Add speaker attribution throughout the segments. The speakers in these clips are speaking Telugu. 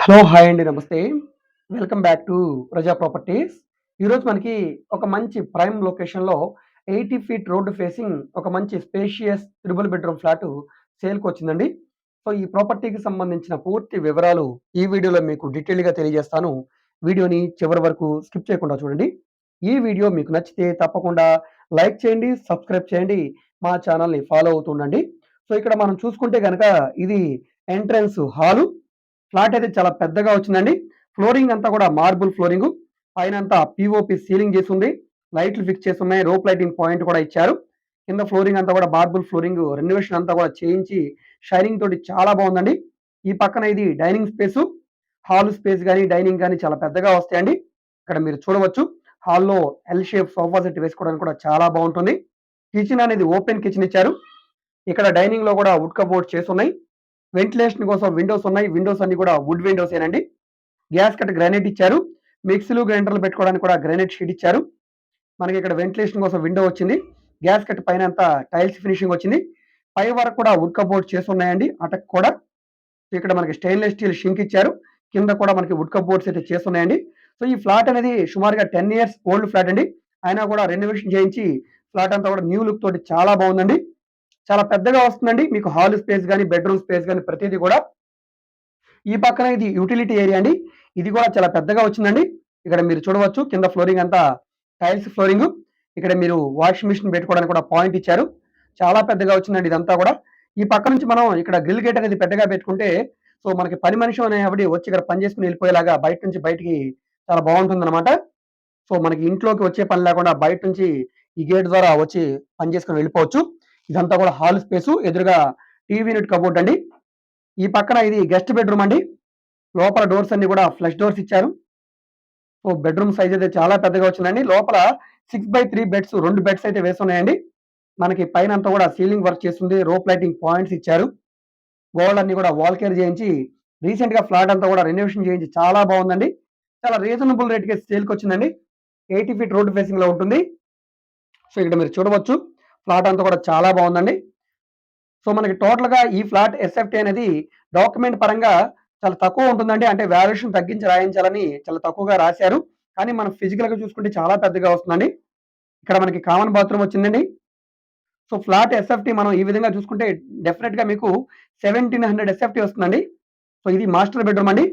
Speaker 1: హలో! హాయ్ అండి. నమస్తే. Welcome back to Praja properties. ఈరోజు మనకి ఒక మంచి ప్రైమ్ లొకేషన్‌లో 80 ఫీట్ రోడ్డు ఫేసింగ్ ఒక మంచి స్పేషియస్ త్రిబుల్ బెడ్‌రూమ్ ఫ్లాట్ సేల్కి వచ్చిందండి సో, ఈ ప్రాపర్టీకి సంబంధించిన పూర్తి వివరాలు ఈ వీడియోలో మీకు డీటెయిల్గా తెలియజేస్తాను. వీడియోని చివరి వరకు స్కిప్ చేయకుండా చూడండి. ఈ వీడియో మీకు నచ్చితే తప్పకుండా లైక్ చేయండి, సబ్స్క్రైబ్ చేయండి. మా ఛానల్ని ఫాలో అవుతుండండి సో, ఇక్కడ మనం చూసుకుంటే కనుక ఇది ఎంట్రన్స్ హాలు. ఫ్లాట్ అయితే చాలా పెద్దగా వచ్చిందండి. ఫ్లోరింగ్ అంతా కూడా మార్బుల్ ఫ్లోరింగ్ పైన అంతా పిఓపి సీలింగ్ చేసి ఉంది లైట్లు ఫిక్స్ చేసి ఉన్నాయి రోప్ లైటింగ్ పాయింట్ కూడా ఇచ్చారు. కింద ఫ్లోరింగ్ అంతా కూడా మార్బుల్ ఫ్లోరింగ్ రెనోవేషన్ అంతా కూడా చేయించి షైనింగ్ తోటి చాలా బాగుందండి ఈ పక్కన ఇది డైనింగ్ స్పేసు. హాల్ స్పేస్ కానీ డైనింగ్ కానీ చాలా పెద్దగా వస్తాయండి. ఇక్కడ మీరు చూడవచ్చు. హాల్‌లో ఎల్ షేప్ సోఫా సెట్ వేసుకోవడానికి కూడా చాలా బాగుంటుంది కిచెన్ అనేది ఓపెన్ కిచెన్ ఇచ్చారు. ఇక్కడ డైనింగ్లో కూడా వుడ్ చేసి ఉన్నాయి వెంటిలేషన్ కోసం విండోస్ ఉన్నాయి. విండోస్ అన్ని కూడా వుడ్ విండోస్ ఏనండి గ్యాస్ కట్ గ్రానైట్ ఇచ్చారు. మిక్సీలు, గ్రైండర్లు పెట్టుకోవడానికి కూడా గ్రానైట్ షీట్ ఇచ్చారు. మనకి ఇక్కడ వెంటిలేషన్ కోసం విండో వచ్చింది. గ్యాస్ కట్ పైన అంతా టైల్స్ ఫినిషింగ్ వచ్చింది. పై వరకు కూడా వుడ్ కబోర్డ్ చేసి ఉన్నాయండి అటక్ కూడా. ఇక్కడ మనకి స్టెయిన్‌లెస్ స్టీల్ షింక్ ఇచ్చారు. కింద కూడా మనకి వుడ్ కబోర్డ్స్ అయితే చేస్తున్నాయండి సో, ఈ ఫ్లాట్ అనేది సుమారుగా 10 ఇయర్స్ ఓల్డ్ ఫ్లాట్ అండి. అయినా కూడా రెనోవేషన్ చేయించి ఫ్లాట్ అంతా కూడా న్యూ లుక్ తోటి చాలా బాగుందండి చాలా పెద్దగా వస్తుందండి. మీకు హాల్ స్పేస్ కానీ బెడ్‌రూమ్ స్పేస్ కానీ ప్రతిదీ కూడా. ఈ పక్కన ఇది యుటిలిటీ ఏరియా అండి. ఇది కూడా చాలా పెద్దగా వచ్చిందండి. ఇక్కడ మీరు చూడవచ్చు. కింద ఫ్లోరింగ్ అంతా టైల్స్ ఫ్లోరింగ్ ఇక్కడ మీరు వాషింగ్ మిషన్ పెట్టుకోవడానికి కూడా పాయింట్ ఇచ్చారు. చాలా పెద్దగా వచ్చిందండి ఇదంతా కూడా. ఈ పక్క నుంచి మనం ఇక్కడ గ్రిల్ గేట్ అనేది పెద్దగా పెట్టుకుంటే సో, మనకి పని మనిషి అనేవి వచ్చి ఇక్కడ పని చేసుకొని వెళ్ళిపోయేలాగా బయట నుంచి బయటికి చాలా బాగుంటుంది అనమాట సో, మనకి ఇంట్లోకి వచ్చే పని లేకుండా బయట నుంచి ఈ గేట్ ద్వారా వచ్చి పని చేసుకొని వెళ్ళిపోవచ్చు. ఇదంతా కూడా హాల్ స్పేస్ ఎదురుగా టీవీ యూనిట్ కబోర్డ్ అండి. ఈ పక్కన ఇది గెస్ట్ బెడ్‌రూమ్ అండి. లోపల డోర్స్ అన్ని కూడా ఫ్లష్ డోర్స్ ఇచ్చారు. సో, బెడ్‌రూమ్ సైజ్ అయితే చాలా పెద్దగా వచ్చిందండి. లోపల 6/3 బెడ్స్ రెండు బెడ్స్ అయితే వేస్తున్నాయండి మనకి పైన అంతా కూడా సీలింగ్ వర్క్ చేస్తుంది రోప్ లైటింగ్ పాయింట్స్ ఇచ్చారు. గోడలన్నీ కూడా వాల్ కేర్ చేయించి రీసెంట్గా ఫ్లాట్ అంతా కూడా రెనోవేషన్ చేయించి చాలా బాగుందండి చాలా రీజనబుల్ రేట్కి సేల్కి వచ్చిందండి ఎయిటీ ఫీట్ రోడ్ ఫేసింగ్‌లో ఉంటుంది. సో, ఇక్కడ మీరు చూడవచ్చు. ఫ్లాట్ అంతా కూడా చాలా బాగుందండి సో, మనకి టోటల్‌గా ఈ ఫ్లాట్ ఎస్ఎఫ్‌టీ అనేది డాక్యుమెంట్ పరంగా చాలా తక్కువ ఉంటుందండి. అంటే వాల్యుయేషన్ తగ్గించి రాయించాలని చాలా తక్కువగా రాశారు. కానీ మనం ఫిజికల్‌గా చూసుకుంటే చాలా పెద్దగా వస్తుందండి. ఇక్కడ మనకి కామన్ బాత్రూమ్ వచ్చిందండి. సో, ఫ్లాట్ ఎస్ఎఫ్‌టీ మనం ఈ విధంగా చూసుకుంటే డెఫినెట్గా మీకు 1700 ఎస్ఎఫ్‌టీ వస్తుందండి. సో, ఇది మాస్టర్ బెడ్‌రూమ్ అండి.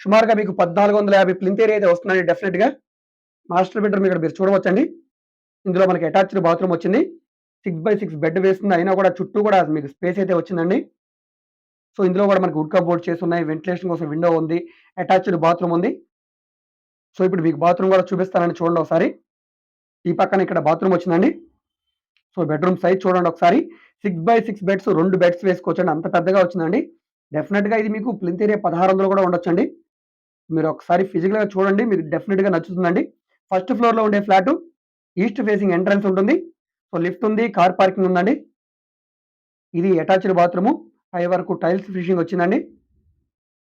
Speaker 1: సుమారుగా మీకు 1450 ప్లింత్ ఏరియా అయితే వస్తుందండి డెఫినెట్గా మాస్టర్ బెడ్‌రూమ్ ఇక్కడ మీరు చూడవచ్చండి. ఇందులో మనకి అటాచ్డ్ బాత్రూమ్ వచ్చింది. 6/6 బెడ్ వేస్తుంది. అయినా కూడా చుట్టూ కూడా మీకు స్పేస్ అయితే వచ్చిందండి. సో, ఇందులో కూడా మనకి వుడ్ చేసి ఉన్నాయి వెంటిలేషన్ కోసం విండో ఉంది. అటాచ్డ్ బాత్రూమ్ ఉంది. సో, ఇప్పుడు మీకు బాత్రూమ్ కూడా చూపిస్తానని చూడండి ఒకసారి. ఈ పక్కన ఇక్కడ బాత్రూమ్ వచ్చిందండి. సో, బెడ్‌రూమ్ సైజ్ చూడండి ఒకసారి. 6/6 బెడ్స్ రెండు బెడ్స్ వేసుకోవచ్చండి. అంత పెద్దగా వచ్చిందండి. డెఫినెట్గా ఇది మీకు ప్లింత్ ఏరియా 1600 కూడా ఉండొచ్చండి. మీరు ఒకసారి ఫిజికల్‌గా చూడండి. మీకు డెఫినెట్గా నచ్చుతుందండి. ఫస్ట్ ఫ్లోర్‌లో ఉండే ఫ్లాటు ఈస్ట్ ఫేసింగ్ ఎంట్రన్స్ ఉంటుంది. సో, లిఫ్ట్ ఉంది. కార్ పార్కింగ్ ఉందండి. ఇది అటాచ్డ్ బాత్రూము. పై వరకు టైల్స్ ఫినిషింగ్ వచ్చిందండి.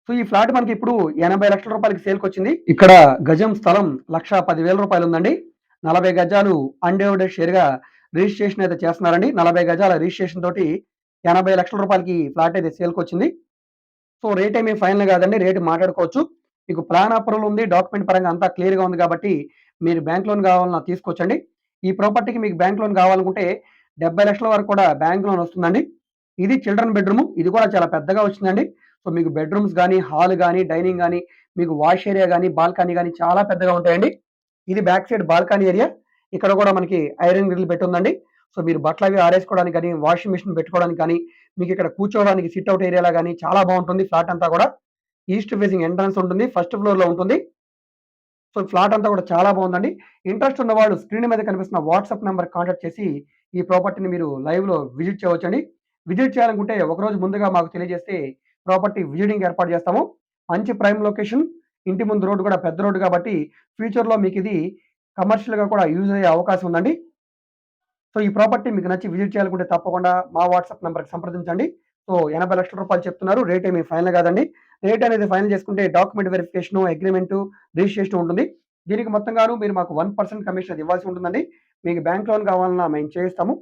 Speaker 1: సో, ఈ ఫ్లాట్ మనకి ఇప్పుడు ఎనభై లక్షల రూపాయలకి సేల్‌కొచ్చింది. ఇక్కడ గజం స్థలం లక్ష పదివేల రూపాయలు ఉందండి. 40 గజాలు అన్‌డివైడెడ్ షేర్‌గా రిజిస్ట్రేషన్ అయితే చేస్తున్నారండి. 40 గజాల రిజిస్ట్రేషన్ తోటి ఎనభై లక్షల రూపాయలకి ఫ్లాట్ అయితే సేల్‌కొచ్చింది. సో, రేట్ ఏమీ ఫైనల్ కాదండి. రేటు మాట్లాడుకోవచ్చు. మీకు ప్లాన్ అప్రూవల్ ఉంది. డాక్యుమెంట్ పరంగా అంతా క్లియర్‌గా ఉంది కాబట్టి మీరు బ్యాంక్ లోన్ కావాలన్నా తీసుకోవచ్చండి. ఈ ప్రాపర్టీకి మీకు బ్యాంక్ లోన్ కావాలనుకుంటే 70,00,000 వరకు కూడా బ్యాంక్ లోన్ వస్తుందండి. ఇది చిల్డ్రన్ బెడ్రూమ్ ఇది కూడా చాలా పెద్దగా వచ్చిందండి. సో, మీకు బెడ్‌రూమ్స్ కానీ హాల్ కానీ డైనింగ్ కానీ మీకు వాష్ ఏరియా కానీ బాల్కనీ కానీ చాలా పెద్దగా ఉంటాయండి. ఇది బ్యాక్ సైడ్ బాల్కనీ ఏరియా. ఇక్కడ కూడా మనకి ఐరన్ గ్రిల్ పెట్టుందండి. సో, మీరు బట్టలు అవి ఆరేసుకోవడానికి కానీ వాషింగ్ మిషన్ పెట్టుకోవడానికి కానీ, మీకు ఇక్కడ కూర్చోవడానికి సిట్ ఏరియాలో కానీ చాలా బాగుంటుంది ఫ్లాట్ అంతా కూడా. ఈస్ట్ ఫేసింగ్ ఎంట్రన్స్ ఉంటుంది. ఫస్ట్ ఫ్లోర్‌లో ఉంటుంది. సో, ఫ్లాట్ అంతా కూడా చాలా బాగుందండి ఇంట్రెస్ట్ ఉన్నవాళ్ళు స్క్రీన్ మీద కనిపిస్తున్న వాట్సాప్ నెంబర్ కాంటాక్ట్ చేసి ఈ ప్రాపర్టీని మీరు లైవ్‌లో విజిట్ చేయవచ్చండి. విజిట్ చేయాలనుకుంటే ఒకరోజు ముందుగా మాకు తెలియజేస్తే ప్రాపర్టీ విజిటింగ్ ఏర్పాటు చేస్తాము. మంచి ప్రైమ్ లొకేషన్. ఇంటి ముందు రోడ్డు కూడా పెద్ద రోడ్డు కాబట్టి ఫ్యూచర్‌లో మీకు ఇది కమర్షియల్‌గా కూడా యూజ్ అయ్యే అవకాశం ఉందండి. సో, ఈ ప్రాపర్టీ మీకు నచ్చి విజిట్ చేయాలనుకుంటే తప్పకుండా మా వాట్సాప్ నెంబర్కి సంప్రదించండి. సో, ఎనభై లక్షల రూపాయలు చెప్తున్నారు. రేట్ ఏమి ఫైనల్ కాదండి. రేట్ అనేది ఫైనల్ చేసుకుంటే డాక్యుమెంట్ వెరిఫికేషను, అగ్రిమెంట్ రిజిస్ట్రేషన్ ఉంటుంది. దీనికి మొత్తంగాను మీరు మాకు వన్ పర్సెంట్ కమిషన్ ఇవ్వాల్సి ఉంటుందండి. మీకు బ్యాంక్ లోన్ కావాలన్నా మేము చేయిస్తాము.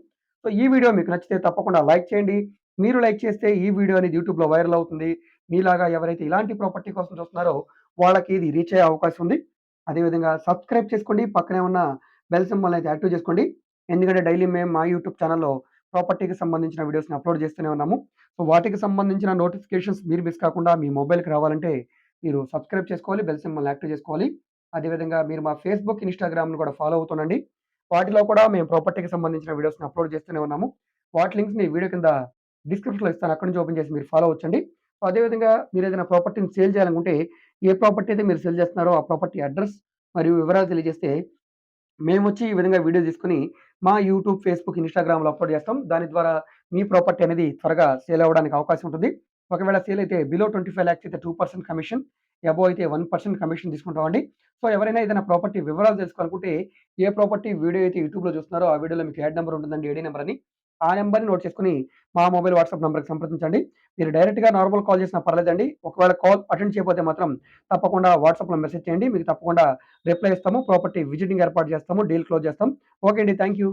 Speaker 1: సో, ఈ వీడియో మీకు నచ్చితే తప్పకుండా లైక్ చేయండి. మీరు లైక్ చేస్తే ఈ వీడియో అనేది యూట్యూబ్‌లో వైరల్ అవుతుంది. మీలాగా ఎవరైతే ఇలాంటి ప్రాపర్టీ కోసం చూస్తున్నారో వాళ్ళకి ఇది రీచ్ అయ్యే అవకాశం ఉంది. అదేవిధంగా సబ్స్క్రైబ్ చేసుకోండి. పక్కనే ఉన్న బెల్ సింబల్ అయితే యాక్టివ్ చేసుకోండి. ఎందుకంటే డైలీ మేము మా యూట్యూబ్ ఛానల్లో ప్రాపర్టీకి సంబంధించిన వీడియోస్‌ని అప్‌లోడ్ చేస్తూనే ఉన్నాము. సో, వాటికి సంబంధించిన నోటిఫికేషన్స్ మీరు మిస్ కాకుండా మీ మొబైల్‌కి రావాలంటే మీరు సబ్స్క్రైబ్ చేసుకోవాలి. బెల్ సింబల్ యాక్టివ్ చేసుకోవాలి. అదేవిధంగా మీరు మా ఫేస్‌బుక్, ఇన్‌స్టాగ్రామ్‌ని కూడా ఫాలో అవుతుండండి. వాటిలో కూడా మేము ప్రాపర్టీకి సంబంధించిన వీడియోస్‌ని అప్‌లోడ్ చేస్తూనే ఉన్నాము. వాటి లింక్స్‌ని వీడియో కింద డిస్క్రిప్షన్‌లో ఇస్తాను. అక్కడి నుంచి ఓపెన్ చేసి మీరు ఫాలో అవ్వొచ్చండి. అదేవిధంగా మీరు ఏదైనా ప్రాపర్టీని సేల్ చేయాలనుకుంటే ఏ ప్రాపర్టీ అయితే మీరు సేల్ చేస్తున్నారో ఆ ప్రాపర్టీ అడ్రస్ మరియు వివరాలు తెలియజేస్తే మేము వచ్చి ఈ విధంగా వీడియో తీసుకొని మా యూట్యూబ్, ఫేస్‌బుక్, ఇన్‌స్టాగ్రామ్‌లో అప్‌లోడ్ చేస్తాం. దాని ద్వారా మీ ప్రాపర్టీ అనేది త్వరగా సేల్ అవ్వడానికి అవకాశం ఉంటుంది. ఒకవేళ సేల్ అయితే బిలో ట్వెంటీ ఫైవ్ ల్యాక్స్ అయితే టూ పర్సెంట్ కమిషన్, అబో అయితే వన్ పర్సెంట్ కమిషన్ తీసుకుంటామండి. సో, ఎవరైనా ఏదైనా ప్రాపర్టీ వివరాలు తెలుసుకోవాలనుకుంటే ఏ ప్రాపర్టీ వీడియో అయితే యూట్యూబ్‌లో చూస్తున్నారో ఆ వీడియోలో మీకు యాడ్ నెంబర్ ఉంటుందండి. ఏడీ నెంబర్ అని. ఆ నెంబర్ని నోట్ చేసుకుని మా మొబైల్, వాట్సాప్ నెంబర్కి సంప్రదించండి. మీరు డైరెక్ట్‌గా నార్మల్ కాల్ చేసినా పర్లేదండి. ఒకవేళ కాల్ అటెండ్ చేయకపోతే మాత్రం తప్పకుండా వాట్సాప్‌లో మెసేజ్ చేయండి. మీకు తప్పకుండా రిప్లై ఇస్తాము. ప్రాపర్టీ విజిటింగ్ ఏర్పాటు చేస్తాము. డీల్ క్లోజ్ చేస్తాం. ఓకే అండి. Thank you.